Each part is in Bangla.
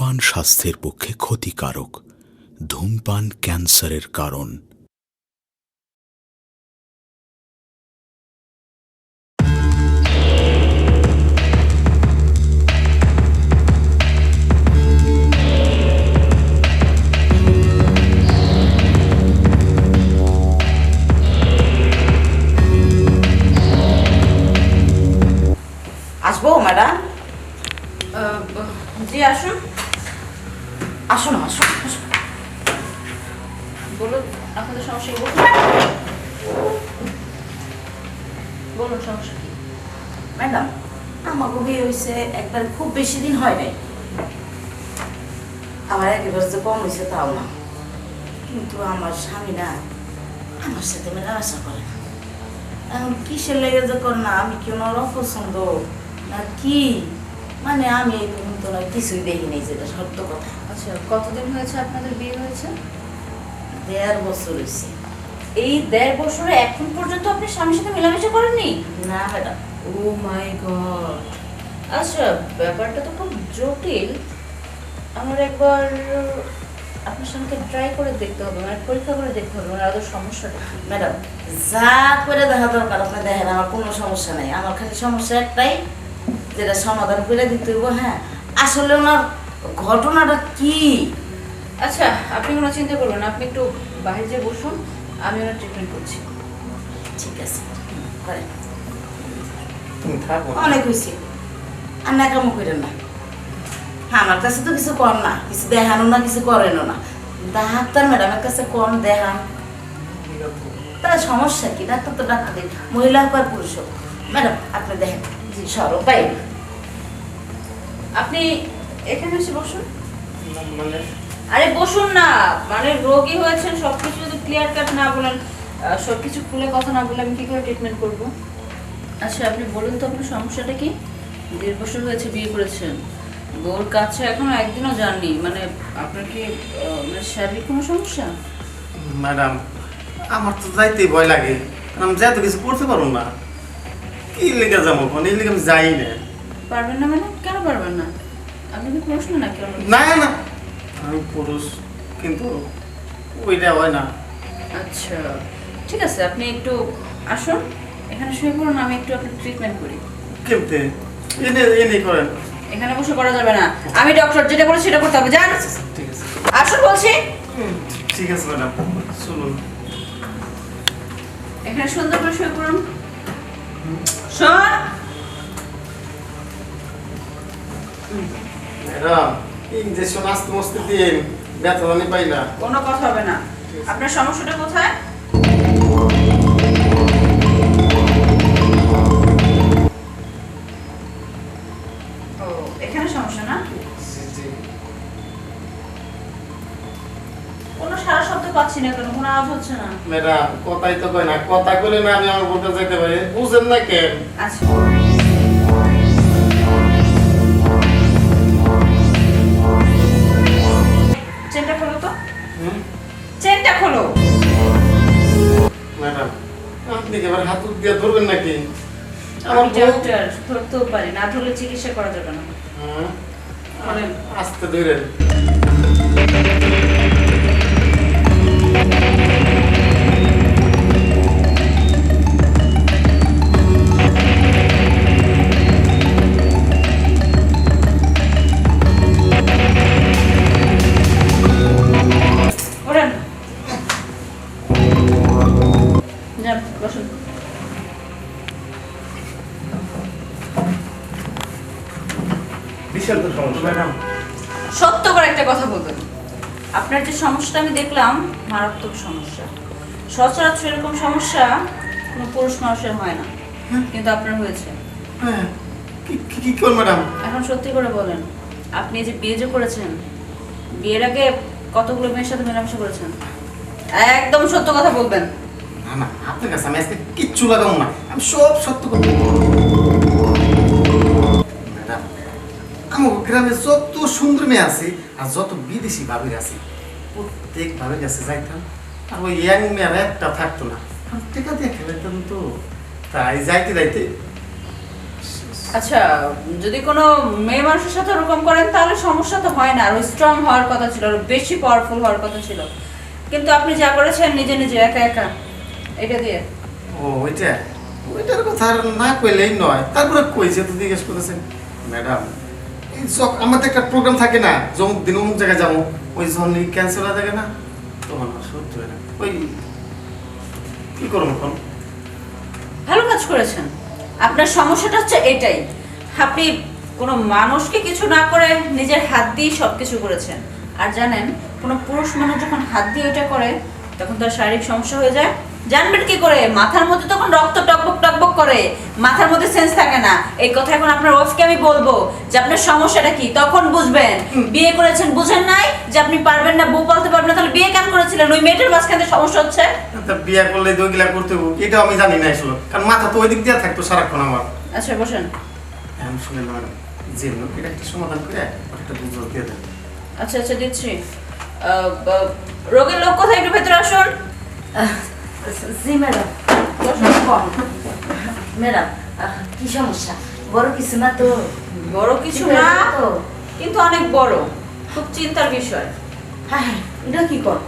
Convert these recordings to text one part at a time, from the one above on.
ধূমপান স্বাস্থ্যের পক্ষে ক্ষতিকারক। ধূমপান ক্যান্সারের কারণ। হয়েছে একবার খুব বেশি দিন হয় নাই। আমার একেবারে যে কম হয়েছে তাও না। কিন্তু আমার স্বামী না আমার সাথে মেলামেশা করে না। এখন কিসের লেগে যে করে না? আমি কি ওনার অপছন্দ? না কি? মানে আমি এই পর্যন্ত না কিছুই দেখিনি যেটা সত্য কথা। আচ্ছা কতদিন হয়েছে আপনাদের বিয়ে হয়েছে? দেড় বছর হয়েছে। এই দেড় বছরে এখন পর্যন্ত আপনি স্বামীর সাথে মেলামেশা করেননি? না ম্যাডাম। ও মাই গড। আচ্ছা ব্যাপারটা তো খুব জটিল। আমার একবার আপনার সঙ্গে ট্রাই করে দেখতে হবে মানে পরীক্ষা করে দেখতে হবে মানে আদৌ সমস্যাটা ম্যাডাম যা করে দেখা দরকার আপনি দেখেন আমার কোনো সমস্যা নেই। আমার খালি সমস্যা একটাই যেটা সমাধান করে দিতে হইব হ্যাঁ। আসলে ওনার ঘটনাটা কি? আচ্ছা আপনি কোনো চিন্তা করবেন আপনি একটু বাইরে যেয়ে বসুন আমি ওনার ট্রিটমেন্ট করছি। ঠিক আছে। অনেক হয়েছে। আর নাকামো করেন না। হ্যাঁ আমার কাছে তো কিছু কর না কিছু দেখানো না কিছু করেনও না। ডাক্তার ম্যাডামের কাছে কম দেখান। তাহলে সমস্যা কি? ডাক্তার তো ডাক্তার দিন মহিলা হোক আর পুরুষ হোক। ম্যাডাম আপনি দেখেন জি সরব পাই আপনি এখানে এসে বসুন। মানে? আরে বসুন না মানে রোগী হয়েছেন সবকিছু যদি ক্লিয়ার কাট না বলেন আহ, সবকিছু খুলে কথা না বলে আমি কি করে ট্রিটমেন্ট করব? আচ্ছা আপনি বলুন তো আপনার সমস্যাটা কি? দেড় বছর হয়েছে বিয়ে করেছেন। বউর কাছে এখনও একদিনও যাননি। মানে আপনার কি মানে শারীরিক কোনো সমস্যা? ম্যাডাম আমার তো যাইতেই ভয় লাগে। আমি যাই তো কিছু করতে পারব না। কি লেগে যাব? ওখানে এই লেগে আমি যাই না। পারবেন না মানে? কেন পারবেন না? আপনি কি প্রশ্ন না কেন না না। আমি পুরুষ কিন্তু ওইটা হয় না। আচ্ছা। ঠিক আছে আপনি একটু আসুন। এখানে শুয়ে পড়ুন আমি একটু আপনার ট্রিটমেন্ট করি। কেমতে? করেন। এখানে বসে করা যাবে না। আমি ডক্টর যেটা বলে সেটা করতে হবে জান? ঠিক আছে। আসুন বলছি। ঠিক আছে ম্যাডাম। শুনুন। এখানে সুন্দর করে শুয়ে পড়ুন। শোন। ম্যাডাম ইঞ্জেকশন আস্তে মস্তে দিয়ে ব্যথা পাই না। কোনো কথা হবে না। আপনার সমস্যাটা কোথায়? কেন হচ্ছে না। ম্যাডাম কথাই তো কয় না কথা কইলে না আমি আমার বলতে যাইতে পারি। বুঝেন না কেন? আচ্ছা। চেনটা খোলো তো। হুম? চেনটা খোলো। ম্যাডাম আপনি কি এবার হাত দিয়ে ধরবেন নাকি? আমার ডাক্তার ধরতেও পারি না ধরলে চিকিৎসা করা যাবে না। হ্যাঁ, আরে আস্তে ধরেন। সত্য করে একটা কথা বলবেন আপনার যে সমস্যাটা আমি দেখলাম মারাত্মক সমস্যা। সচরাচর এরকম সমস্যা কোনো পুরুষ মানুষের হয় না। কিন্তু আপনার হয়েছে। হ্যাঁ। কি- কি- কি কর ম্যাডাম এখন সত্যি করে বলেন আপনি যে বিয়ে যে করেছেন বিয়ের আগে কতগুলো মেয়ের সাথে মেলামেশা করেছেন? একদম সত্য কথা বলবেন। না না আপনার কাছে আমি আজকে কিচ্ছু লাগাবো না। আমি সব সত্য কথা ম্যাডাম আমার গ্রামে যত সুন্দর মেয়ে আছে আর যত বিদেশি ভাবির আছে প্রত্যেক ভাবির কাছে যাইতাম। আর ওই ইয়াং মেয়ের একটা থাকতো না। টেকা দিয়ে খেলাইতাম তো। তাই যাইতে যাইতে। আচ্ছা যদি কোনো মেয়ে মানুষের সাথে ওরকম করেন তাহলে সমস্যা তো হয় না। আরও স্ট্রং হওয়ার কথা ছিল আরও বেশি পাওয়ারফুল হওয়ার কথা ছিল। কিন্তু আপনি যা করেছেন নিজে নিজে একা একা এটা দিয়ে। ও ওইটা? ওইটার কথা আর না কইলেই নয়। তারপরে কইছে তো জিজ্ঞেস করেছেন ম্যাডাম আমাদের একটা প্রোগ্রাম থাকে না যমুক দিন অমুক জায়গায় যাব। ওই যখন ক্যান্সেল হয়ে থাকে না? তোমার সহ্য হয় না। ওই কি করব এখন? ভালো কাজ করেছেন। আপনার সমস্যাটা হচ্ছে এটাই। আপনি কোনো মানুষকে কিছু না করে নিজের হাত দিয়ে সব কিছু করেছেন। আর জানেন কোনো পুরুষ মানুষ যখন হাত দিয়ে ওইটা করে তখন তার শারীরিক সমস্যা হয়ে যায়। জানবেন কি করে? মাথার মধ্যে তখন রক্ত টকবক টকবক করে। মাথার মধ্যে সেন্স থাকে না। এই কথা এখন আপনার ওয়াইফকে আমি বলব যে আপনার সমস্যাটা কি? তখন বুঝবেন। বিয়ে করেছেন বুঝেন নাই যে আপনি পারবেন না বউ পালতে পারবেন না তাহলে বিয়ে কেন করেছিলেন? ওই মেয়েটার মাঝখানে সমস্যা হচ্ছে? বিয়ে করলে তো ওইগুলা করতে হব এটাও আমি জানি না আসলে। কারণ মাথা তো ওই দিক দিয়ে থাকতো সারাক্ষণ আমার। আচ্ছা বসেন। এখন শুনে না যে এটা একটা সমাধান করে একটা বুঝতে দিয়ে দেন। আচ্ছা আচ্ছা দিচ্ছি। রোগীর লোক কোথায়? একটু ভেতরে আসুন। জি ম্যাডাম ম্যাডাম কি সমস্যা? বড় কিছু না তো? বড় কিছু না? কিন্তু অনেক বড়। খুব চিন্তার বিষয়। হ্যাঁ হ্যাঁ, এটা কি কর?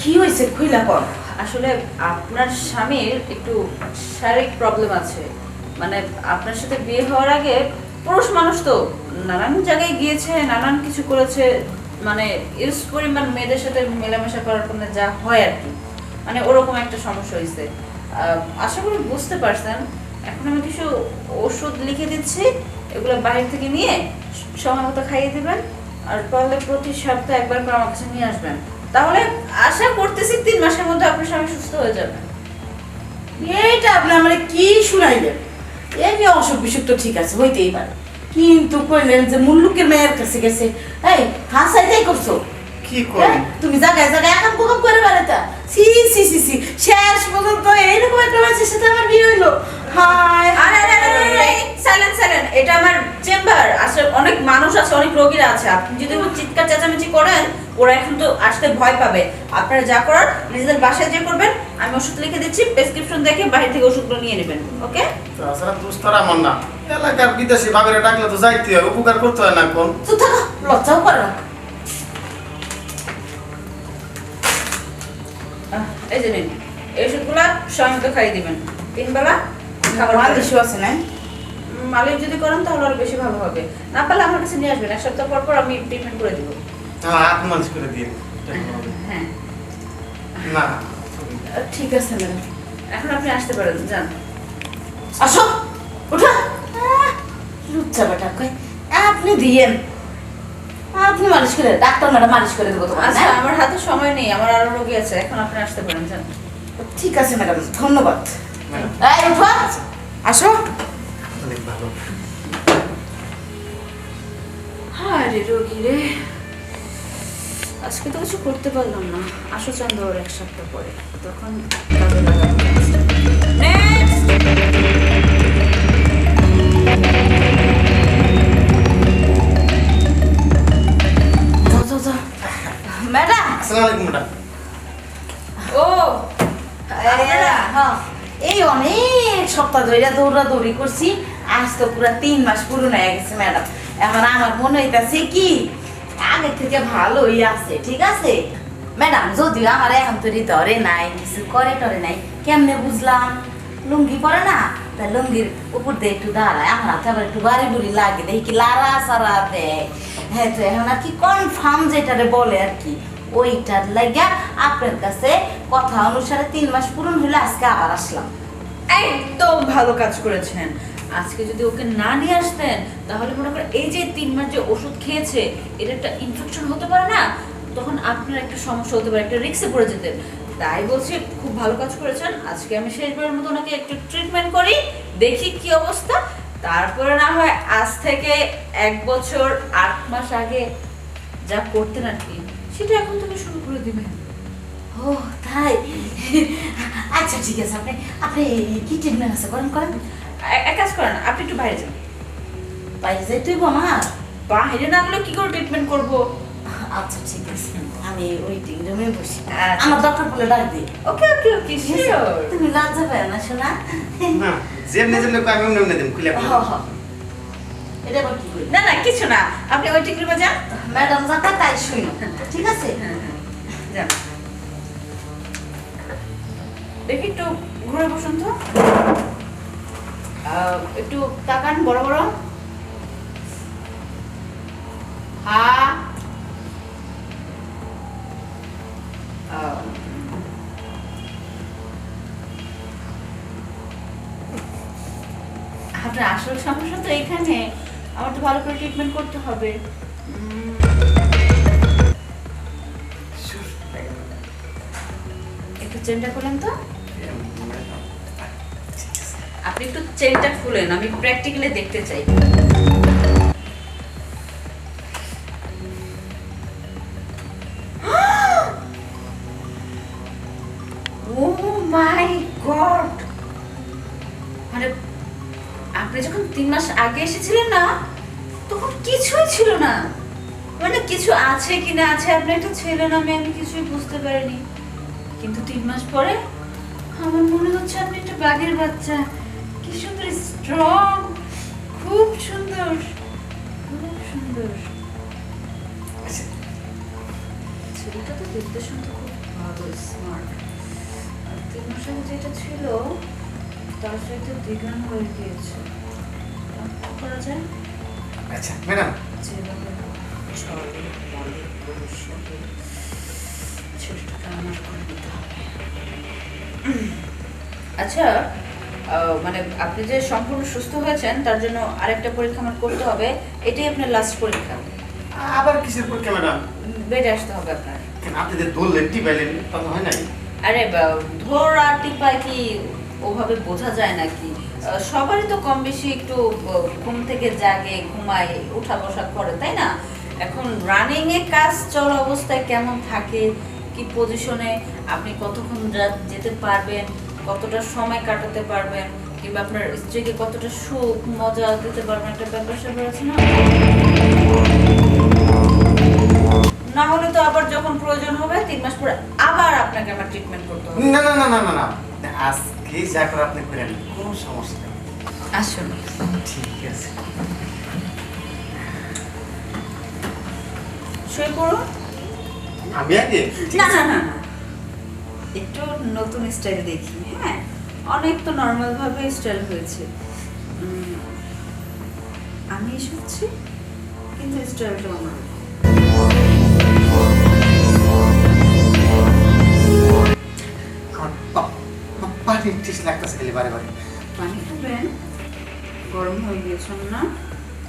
কি হয়েছে? খুইলা কর। আসলে আপনার স্বামীর একটু শারীরিক প্রবলেম আছে। মানে আপনার সাথে বিয়ে হওয়ার আগে পুরুষ মানুষ তো নানান জায়গায় গিয়েছে নানান কিছু করেছে। মানে ইউজ পরিমাণ মেয়েদের সাথে মেলামেশা করার কারণে যা হয় আর কি। মানে ওরকম একটা সমস্যা হয়েছে আশা করি বুঝতে পারছেন। এখন আমি কিছু ওষুধ লিখে দিচ্ছি, এগুলো বাইরে থেকে নিয়ে সময় মতো খাইয়ে দেবেন, আর পারলে প্রতি সপ্তাহে একবার করে আমার কাছে নিয়ে আসবেন। তাহলে আশা করতেছি তিন মাসের মধ্যে আপনার স্বামী সুস্থ হয়ে যাবে। এইটা আপনি আমার কি শুনাইলেন? এমনি অসুখ বিসুখ তো ঠিক আছে, হইতেই পারে। কিন্তু কইলেন যে মুল্লুকের মেয়ের কাছে গেছে। এই হাসাইতেই করছ। কি? তুমি জায়গায় জায়গায় একাম কুকাম করে বেড়াতা সি সি সি সি শেষ পর্যন্ত এইরকম একটা মানুষের সাথে আমার বিয়ে হইল। আরে আরে আরে আরে সাইলেন্ট সাইলেন্ট এটা আমার চেম্বার। আসলে অনেক মানুষ আছে অনেক রোগীরা আছে। আপনি যদি চিৎকার চেঁচামেচি করেন ওরা এখন তো আসতে ভয় পাবে। আপনারা যা করার নিজেদের বাসায় যে করবেন। আমি ওষুধ লিখে দিচ্ছি প্রেসক্রিপশন দেখে বাইরে থেকে ওষুধগুলো নিয়ে নেবেন ওকে? তাছাড়া দুস্তর আমার না এলাকার বিদেশি ভাবেরা ডাকলে তো যাইতে হয় উপকার করতে হয় না কোন লজ্জাও করে না। এই যে নিন এই ওষুধগুলো সময় মতো খাইয়ে দিবেন খাবার ইস্যু আছে না মালিক যদি করেন তাহলে আরও বেশি ভালো হবে। না পারলে আমার কাছে নিয়ে আসবেন এক সপ্তাহ পর পর আমি ট্রিটমেন্ট করে দিব। হ্যাঁ করে দিন। হ্যাঁ। না। ঠিক আছে ম্যাডাম। এখন আপনি আসতে পারেন যান। আসো উঠো। লুচ্চা বেটা কই? আপনি দিয়েন। আপনি মালিশ করে ডাক্তার ম্যাডাম মালিশ করে দেবো তোমার আচ্ছা আমার হাতে সময় নেই আমার আরও রোগী আছে এখন আপনি আসতে পারেন যান। ঠিক আছে ম্যাডাম ধন্যবাদ। এই উঠো। আসো। অনেক ভালো। আরে রোগী রে। আজকে তো কিছু করতে পারলাম না। আসো চান্দ ওর এক সপ্তাহ পরে। তখন কাজে লাগাবো। আসসালামু আলাইকুম ম্যাডাম। হ্যাঁ, এই অনেক মাস এখন আমার মনে হইতাছে কি আগে থেকে আছে ঠিক আছে? ম্যাডাম যদিও আমার এখন তো ধরে নাই কিছু করে টরে নাই কেমনে বুঝলাম? লুঙ্গি পরে না তা লুঙ্গির উপর দিয়ে একটু দাঁড়ায় আমার হাতে আবার একটু বাড়ি বুড়ি লাগে দেখি লারা সারা দেয়। হ্যাঁ তো এখন আর কি কনফার্ম যেটারে বলে আর কি। ওইটার লাগিয়া আপনার কাছে কথা অনুসারে তিন মাস পূরণ হলে আজকে আবার আসলাম। একদম ভালো কাজ করেছেন। আজকে যদি ওকে না নিয়ে আসতেন, তাহলে মনে করেন এই যে তিন মাস যে ওষুধ খেয়েছে এটা একটা ইনফেকশন হতে পারে না, তখন আপনার একটা সমস্যা হতে পারে, একটা রিক্সে পড়ে যেতেন। তাই বলছি, খুব ভালো কাজ করেছেন। আজকে আমি শেষবারের মতো ওনাকে একটু ট্রিটমেন্ট করি, দেখি কি অবস্থা। তারপরে না হয় আজ থেকে এক বছর আট মাস আগে যা করতেন আর কি। সেটা এখন থেকে শুরু করে দিবেন ও তাই? আচ্ছা ঠিক আছে আপনি আপনি কি ট্রিটমেন্ট আছে করেন করেন। এক কাজ করেন আপনি একটু বাইরে যান। বাইরে যাই তুই আমার? বাইরে না গেলে কি করে ট্রিটমেন্ট করব? আচ্ছা ঠিক আছে আমি ওয়েটিং রুমে বসি। আচ্ছা। আমার ডক্টর বলে ডাক দিই ওকে ওকে ওকে শিওর তুমি লজ্জা পাও না শোনা। না যেমনি যেমনি আমি অমনি দিন খুলে হ হ। এটা আবার কি করি না না কিছু না। আপনি ওয়েটিং রুমে যান ম্যাডাম যা তাই শুনো। ঠিক আছে? যান। দেখি একটু ঘুরে বসুন তো। একটু তাকান বড় বড়। হা। আপনার আসল সমস্যা তো এখানে আমার তো ভালো করে ট্রিটমেন্ট করতে হবে। একটু চেনটা খুলেন তো। আপনি একটু চেনটা খুলেন আমি প্র্যাকটিক্যালি দেখতে চাই। ও মাই গড মানে আপনি যখন তিন মাস আগে এসেছিলেন না ছিল না। মানে কিছু আছে কি না আছে আপনি একটা ছেলে নামে আমি কিছুই বুঝতে পারিনি। কিন্তু তিন মাস পরে আমার মনে হচ্ছে আপনি একটা বাঘের বাচ্চা। কি সুন্দর স্ট্রং খুব সুন্দর খুব সুন্দর। ছেলেটা তো দেখতে শুনতে খুব ভালো স্মার্ট আর তিন মাস আগে যেটা ছিল তার সাথে দ্বিগুণ হয়ে গিয়েছে। করা যায়? আচ্ছা ম্যাডাম যেভাবে চলে বলে ভবিষ্যতে ছেলেটাকে আমার করে দিতে হবে। আচ্ছা মানে আপনি যে সম্পূর্ণ সুস্থ হয়েছেন তার জন্য আরেকটা পরীক্ষা আমার করতে হবে। এটাই আপনার লাস্ট পরীক্ষা। আবার কিসের পরীক্ষা ম্যাডাম? বেডে আসতে হবে আপনার। কেন আপনি যে দৌড়লেন টিপাইলেন তা হয় নাই। আরে বা- ধরা টিপায় কি ওভাবে বোঝা যায় নাকি? সবারই তো কম বেশি একটু ঘুম থেকে জাগে, ঘুমায়, উঠা বসা করে, তাই না? এখন রানিং এ কাজ চলা অবস্থায় কেমন থাকে? কি পজিশনে আপনি কতক্ষণ যেতে পারবেন? কতটা সময় কাটাতে পারবেন? কিংবা আপনার স্ত্রীকে কতটা সুখ, মজা দিতে পারবেন? একটা ব্যাপার স্যাপার আছে না? না হলে তো আবার যখন প্রয়োজন হবে, তিন মাস পরে আবার আপনাকে আমার ট্রিটমেন্ট করতে হবে। না না না না না না। আজকে যা করে আপনি কোনো সমস্যা নেই। আসুন। ঠিক আছে। শুয়ে পড়ুন। আমি আগে? না না না একটু নতুন স্টাইল দেখি হ্যাঁ? অনেক তো নর্মাল ভাবে স্টাইল হয়েছে। আমি শুচ্ছি কিন্তু স্টাইলটা আমার পা- লাগতেছে খালি বারে বারে। পানি খাবেন গরম হয়ে গিয়েছে না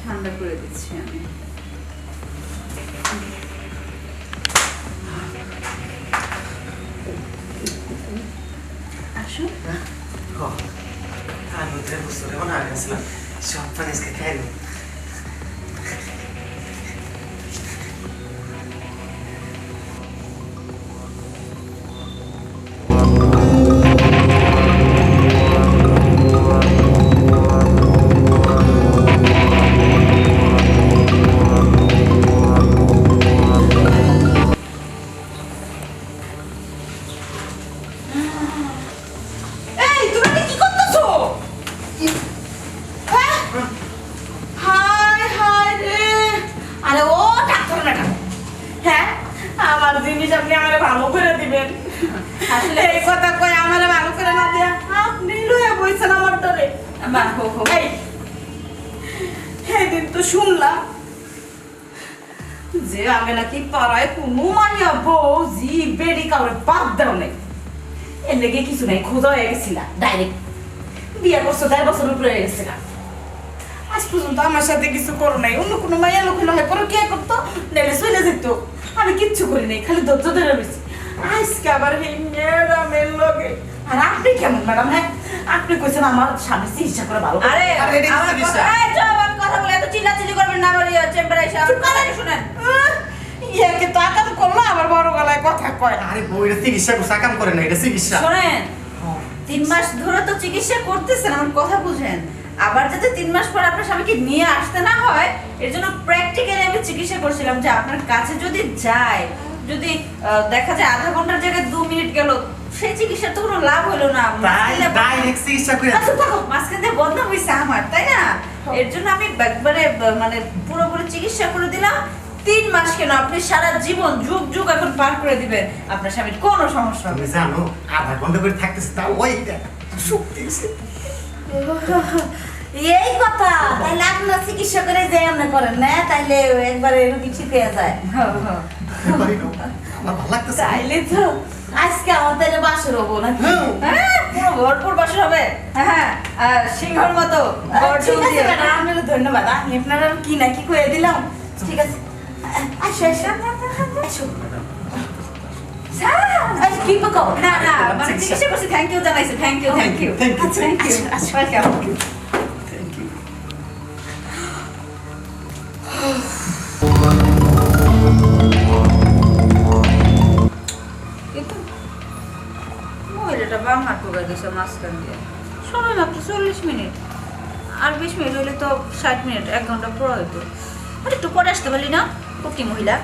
ঠান্ডা করে দিচ্ছি আমি। আসুন আর ভিতরে বুঝতে পারব না আমি আসলাম সব পানি আজকে এই কথা কই আমারে ভালো করে না দিয়া। আপনি লইয়া বইছেন আমার ডরে মা, হো, হো। এই সেদিন তো শুনলাম যে আমি নাকি পাড়ায় কোনো মাইয়া বউ জি বেডি কাউরে বাদ দাও নাই। এর লেগে কিছু নাই খোঁজা হয়ে গেছিলাম ডাইরেক্ট বিয়ে করছ দেড় বছর উপরে হয়ে গেছিলাম আজ পর্যন্ত আমার সাথে কিছু করো নাই অন্য কোনো মাইয়া লোক হলে হয় করো কে করতো? নেলে চলে যেত। আমি কিচ্ছু করি নাই খালি ধৈর্য ধরে রয়েছি আজকে আবার এই ম্যাডামের লগে। আর আপনি কেমন ম্যাডাম হ্যাঁ? আপনি কইছেন আমার স্বামী চিকিৎসা করে ভালো আরে আরে, আমার কথা- বিষয়? এই, চুপ, আমি কথা বলে এত চিল্লাচিল্লি করবেন না আমার চেম্বারে এসে আমার শুনেন। ইয়াকে তো আকাম করল? আবার বড় গলায় কথা কয় আরে বউ এটা চিকিৎসা করছে কাম করে না এটা চিকিৎসা। শোনেন তিন মাস ধরে তো চিকিৎসা করতেছেন আমার কথা বুঝেন। আবার যাতে তিন মাস পর আপনার স্বামীকে নিয়ে আসতে না হয় এর জন্য প্র্যাকটিক্যালি আমি চিকিৎসা করছিলাম যে আপনার কাছে যদি যায় যদি দেখা যায় আধা ঘণ্টার জায়গায় দু মিনিট গেল সেই চিকিৎসার তো কোনো লাভ হলো না। তাই ডাইরেক্ট চিকিৎসা করে আচ্ছা মাঝখান দিয়ে বদনাম হয়েছে আমার তাই না? এর জন্য আমি একবারে মানে পুরোপুরি চিকিৎসা করে দিলাম। তিন মাস কেন? আপনি সারা জীবন যুগ যুগ এখন পার করে দিবেন আপনার স্বামীর কোনো সমস্যা হবে জানো আধা ঘণ্টা করে থাকতেছে তাও শক্তি এই কথা তাইলে আপনার চিকিৎসা করে যে আপনি করেন না তাইলে একবারে রুগী ঠিক হয়ে যায়। হ্যাঁ, হ্যাঁ। পারি না। আমার ভালো লাগতেছে তাইলে তো আজকে তাইলে বাসর হব নাকি? হ্যাঁ। হ্যাঁ, পুরো ভরপুর বাসর হবে। হ্যাঁ হ্যাঁ সিংহর মতো ঠিক আছে ম্যাডাম আপনার ধন্যবাদ। আমি আপনার কি না কি করে দিলাম? ঠিক আছে। আসো না না মানে চিকিৎসা করছি থ্যাংক ইউ জানাইছে thank you thank you thank you আচ্ছা, ওয়েলকাম you. মহিলাটা বাম হাত দিয়েছে মাঝখান দিয়ে। সময় মাত্র চল্লিশ মিনিট। আর বিশ মিনিট হলে তো ষাট মিনিট, এক ঘণ্টা পড়া হইতো। আর একটু পরে আসতে পারলি না? কুকি মহিলা।